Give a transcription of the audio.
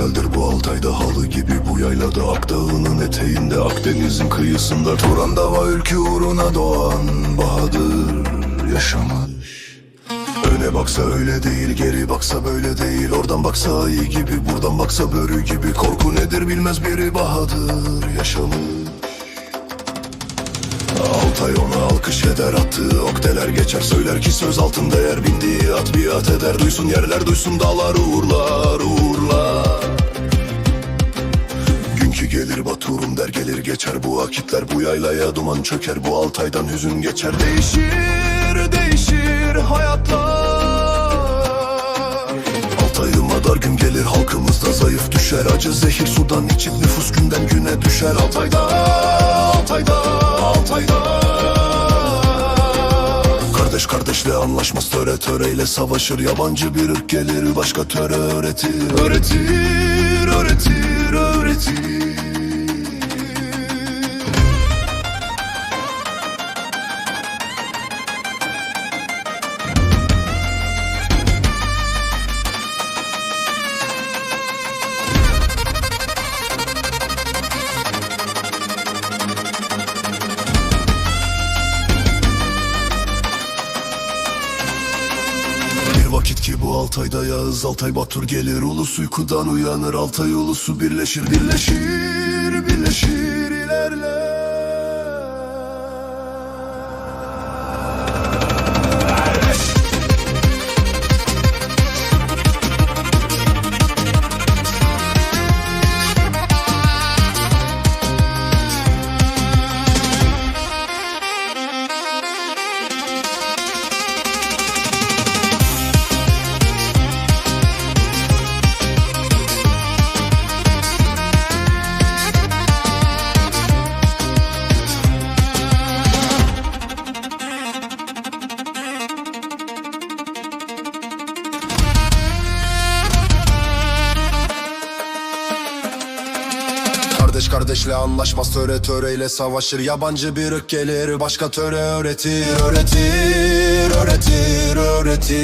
güzeldir bu Altay'da halı gibi Bu yaylada Akdağ'ının eteğinde Akdeniz'in kıyısında Turan Dava ülke uğruna doğan Bahadır yaşamış Öne baksa öyle değil geri baksa böyle değil Oradan baksa iyi gibi buradan baksa börü gibi. Korku nedir bilmez biri Bahadır yaşamış Altay ona alkış eder attığı okteler geçer. Söyler ki söz altında yer bindiği at biat eder. Duysun yerler duysun dağlar uğurlar uğurlar. Günkü gelir baturum der gelir geçer. Bu vakitler bu yaylaya duman çöker. Bu Altay'dan hüzün geçer. Değişir değişir hayatlar. Altay'ıma dar gün gelir halkımızda zayıf düşer. Acı zehir sudan içip nüfus günden güne düşer. Altay'da Altay'da Altay'da Kardeş kardeşle anlaşmaz töre töreyle savaşır. Yabancı bir ırk gelir başka töre öğretir. Öğretir, öğretir, öğretir vakit ki bu Altay'da Yağız Altay Batur gelir. Ulus uykudan uyanır Altay ulusu birleşir Birleşir, birleşir Kardeş kardeşle anlaşmaz töre töreyle savaşır. Yabancı bir ırk gelir başka töre öğretir Öğretir, öğretir, öğretir